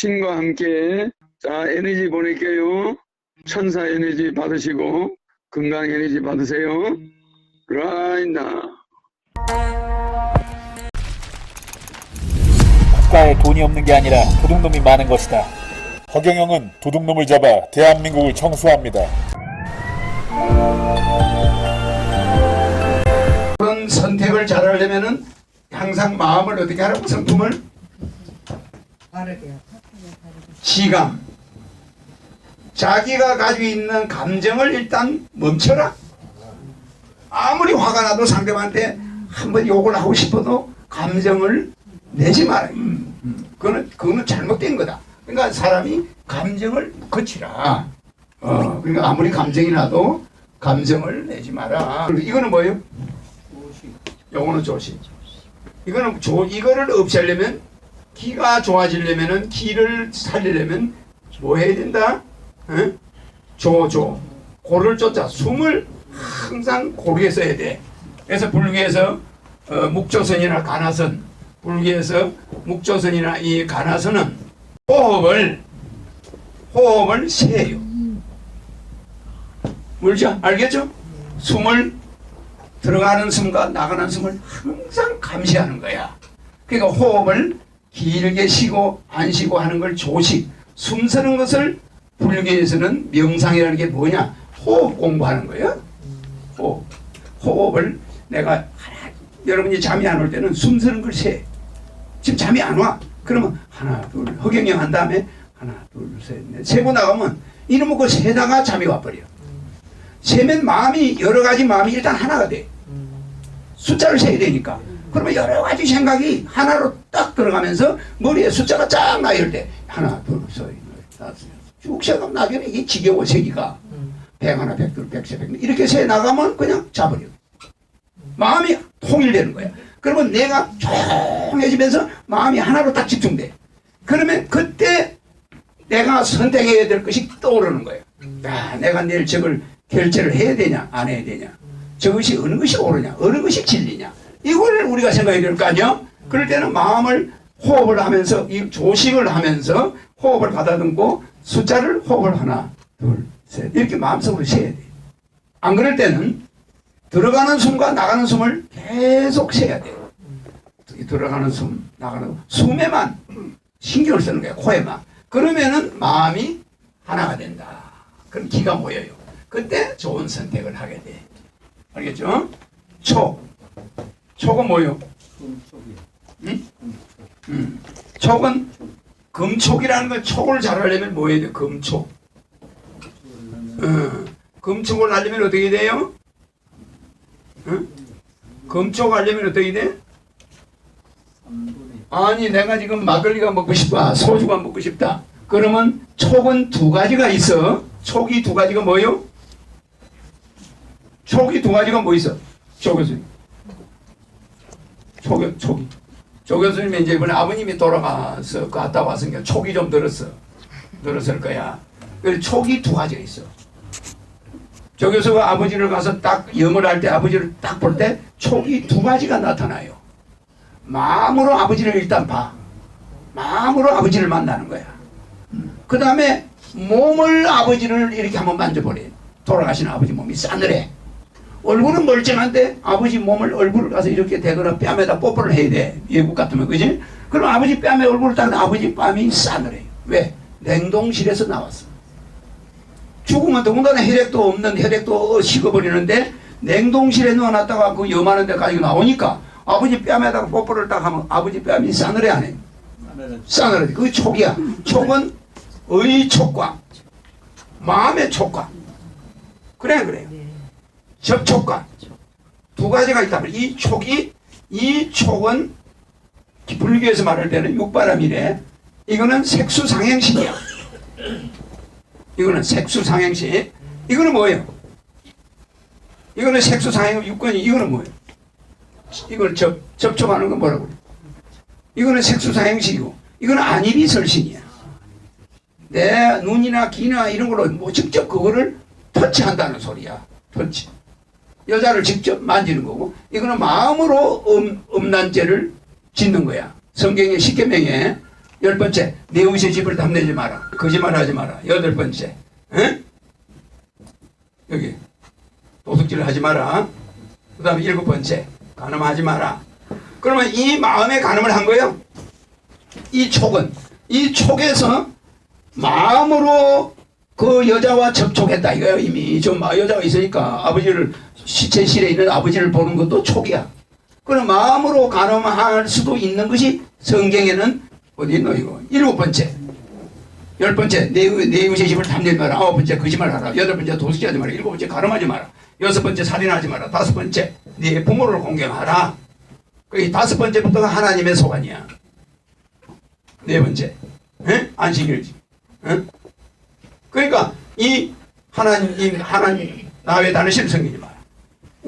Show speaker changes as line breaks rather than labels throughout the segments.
신과 함께 자 에너지 보낼게요. 천사 에너지 받으시고 건강 에너지 받으세요. 라이나.
국가에 돈이 없는 게 아니라 도둑놈이 많은 것이다. 허경영은 도둑놈을 잡아 대한민국을 청소합니다.
그런 선택을 잘 하려면은 항상 마음을 어떻게 하라고 성품을 시감 자기가 가지고 있는 감정을 일단 멈춰라 아무리 화가 나도 상대방한테 한번 욕을 하고 싶어도 감정을 내지 마라 음, 음. 그거는 그거는 잘못된 거다 그러니까 사람이 감정을 거치라 어, 그러니까 아무리 감정이 나도 감정을 내지 마라 이거는 뭐예요? 요거는 조심. 이거는 조, 이거를 없애려면 기가 좋아지려면은 기를 살리려면 뭐 해야 된다? 어? 조조 고를 쫓아 숨을 항상 고르게 써야 돼. 그래서 불교에서 어, 묵조선이나 가나선 불교에서 묵조선이나 이 가나선은 호흡을 호흡을 세요. 물죠? 알겠죠? 숨을 들어가는 숨과 나가는 숨을 항상 감시하는 거야. 그러니까 호흡을 길게 쉬고 안 쉬고 하는 걸 조식. 숨 쉬는 것을 불교에서는 명상이라는 게 뭐냐? 호흡 공부하는 거예요. 호흡. 호흡을 내가 여러분이 잠이 안 올 때는 숨 쉬는 걸 세. 지금 잠이 안 와. 그러면 하나, 둘, 허경영 한 다음에 하나, 둘, 셋, 넷. 세고 나가면 이놈의 그 세다가 잠이 와버려. 세면 마음이 여러 가지 마음이 일단 하나가 돼. 숫자를 세야 되니까. 그러면 여러 가지 생각이 하나로 딱 들어가면서 머리에 숫자가 쫙나 이럴 때 하나 둘셋 넷 다섯 여섯 쭉 세가면 나중에 이게 지겨워 세기가 백 하나 백둘 백세 백 이렇게 세 나가면 그냥 자버려. 마음이 통일되는 거야. 그러면 내가 조용해지면서 마음이 하나로 딱 집중돼. 그러면 그때 내가 선택해야 될 것이 떠오르는 거예요. 야, 내가 내일 저걸 결제를 해야 되냐, 안 해야 되냐. 저것이 어느 것이 옳으냐, 어느 것이 진리냐. 이걸 우리가 생각해야 될 거 아니야? 그럴 때는 마음을 호흡을 하면서, 이 조식을 하면서 호흡을 가다듬고 숫자를 호흡을 하나, 둘, 셋. 이렇게 마음속으로 세야 돼. 안 그럴 때는 들어가는 숨과 나가는 숨을 계속 세야 돼. 이 들어가는 숨, 나가는 숨. 숨에만 신경을 쓰는 거야, 코에만. 그러면은 마음이 하나가 된다. 그럼 기가 모여요. 그때 좋은 선택을 하게 돼. 알겠죠? 촉. 촉은 뭐요? 응? 응. 촉은 금촉이라는 건 촉을 잘 하려면 뭐 해야 돼? 금촉. 어, 금촉을 하려면 어떻게 돼요? 응? 금촉 하려면 어떻게 돼? 아니 내가 지금 막걸리가 먹고 싶다 소주가 먹고 싶다 그러면 촉은 두 가지가 있어 촉이 두 가지가 뭐요? 촉이 두 가지가 뭐 있어? 조교 촉, 촉이 조 교수님이 이제 이번에 아버님이 돌아가서 갔다 왔으니까 촉이 좀 들었어 들었을 거야 그래서 촉이 두 가지가 있어 조 교수가 아버지를 가서 딱 영을 할 때 아버지를 딱 볼때 촉이 두 가지가 나타나요 마음으로 아버지를 일단 봐. 마음으로 아버지를 만나는 거야. 그 다음에 몸을 아버지를 이렇게 한번 만져보래. 돌아가신 아버지 몸이 싸늘해. 얼굴은 멀쩡한데 아버지 몸을 얼굴을 가서 이렇게 대거나 뺨에다 뽀뽀를 해야 돼. 외국 같으면 그지? 그럼 아버지 뺨에 얼굴을 딱 아버지 뺨이 싸늘해. 왜? 냉동실에서 나왔어. 죽으면 더군다나 혈액도 없는 혈액도 식어버리는데 냉동실에 넣어놨다가 그 염하는 데 가지고 나오니까 아버지 뺨에다가 뽀뽀를 딱 하면 아버지 뺨이 싸늘해 안 해? 싸늘하지. 그게 촉이야. 촉은 의 촉과 마음의 촉과 그래 그래요. 접촉과 두 가지가 있다면 이 촉이 이 촉은 불교에서 말할 때는 육바람이래. 이거는 색수상행신이야. 이거는 색수상행신. 이거는 뭐예요? 이거는 색수상행 육권이 이거는 뭐예요? 이걸 접, 접촉하는 건 뭐라고 그래? 이거는 색수사행식이고 이거는 안일이설신이야. 내 눈이나 귀나 이런 걸로 뭐 직접 그거를 터치한다는 소리야. 터치. 여자를 직접 만지는 거고 이거는 마음으로 음, 음란죄를 짓는 거야. 성경의 십계명에 열 번째, 내 우시의 집을 탐내지 마라. 거짓말하지 마라. 여덟 번째, 에? 여기 도둑질 하지 마라. 그 다음에 일곱 번째, 간음하지 마라. 그러면 이 마음에 간음을 한 거예요. 이 촉은 이 촉에서 마음으로 그 여자와 접촉했다 이거예요 이미 좀 여자가 있으니까 아버지를 시체실에 있는 아버지를 보는 것도 촉이야. 그럼 마음으로 간음할 수도 있는 것이 성경에는 어디 있노 이거? 일곱 번째. 열 번째 내, 내 이웃의 집을 탐내지 마라. 아홉 번째 거짓말하라. 여덟 번째 도둑질하지 마라. 일곱 번째 가늠하지 마라. 여섯 번째 살인하지 마라. 다섯 번째 네 부모를 공경하라. 그 다섯 번째부터가 하나님의 소관이야. 네 번째. 에? 안식일 에? 그러니까 이 하나님 하나님 나외 다른 섬기지 마라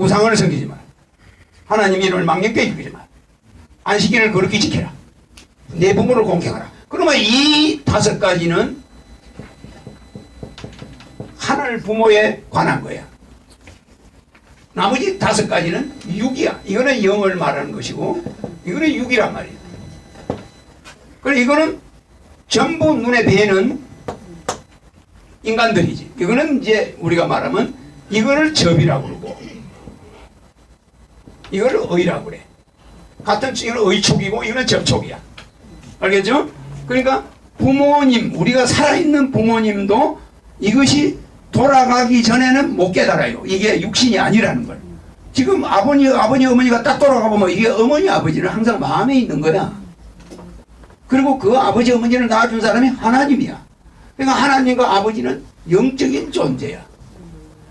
우상을 섬기지 마라 하나님 이름을 망령되이 여기지 마라 안식일을 그렇게 지켜라 내 부모를 공경하라. 그러면 이 다섯 가지는 하늘 부모에 관한 거야. 나머지 다섯 가지는 육이야. 이거는 영을 말하는 것이고, 이거는 육이란 말이야. 그래, 이거는 전부 눈에 뵈는 인간들이지. 이거는 이제 우리가 말하면 이거를 접이라고 그러고, 이거를 의라고 그래. 같은 이거는 의촉이고, 이거는 접촉이야. 알겠죠? 그러니까 부모님, 우리가 살아있는 부모님도 이것이 돌아가기 전에는 못 깨달아요. 이게 육신이 아니라는 걸. 지금 아버지, 아버지, 어머니가 딱 돌아가 보면 이게 어머니, 아버지는 항상 마음에 있는 거야. 그리고 그 아버지, 어머니를 낳아준 사람이 하나님이야. 그러니까 하나님과 아버지는 영적인 존재야.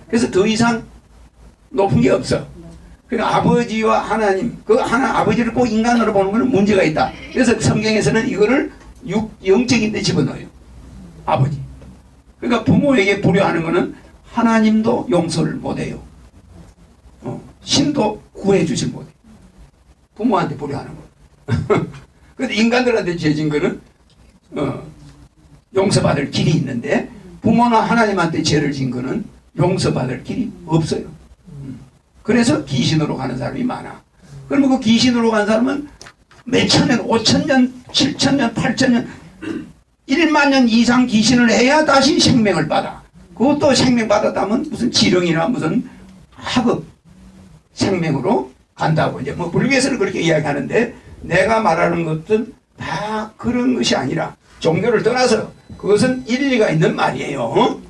그래서 더 이상 높은 게 없어. 그러니까 아버지와 하나님, 그 하나 아버지를 꼭 인간으로 보는 것은 문제가 있다. 그래서 성경에서는 이거를 육, 영적인 데 집어넣어요. 아버지. 그러니까 부모에게 불효하는 것은 하나님도 용서를 못해요. 어, 신도 구해주질 못해. 부모한테 불효하는 거. 근데 인간들한테 죄진 거는 어, 용서받을 길이 있는데 부모나 하나님한테 죄를 진 거는 용서받을 길이 없어요. 그래서 귀신으로 가는 사람이 많아. 그러면 그 귀신으로 간 사람은 몇천 년, 오천 년, 칠천 년, 팔천 년, 1만 년 이상 귀신을 해야 다시 생명을 받아. 그것도 생명 받았다면 무슨 지령이나 무슨 학업 생명으로 간다고 이제 뭐 불교에서는 그렇게 이야기하는데 내가 말하는 것은 다 그런 것이 아니라 종교를 떠나서 그것은 일리가 있는 말이에요.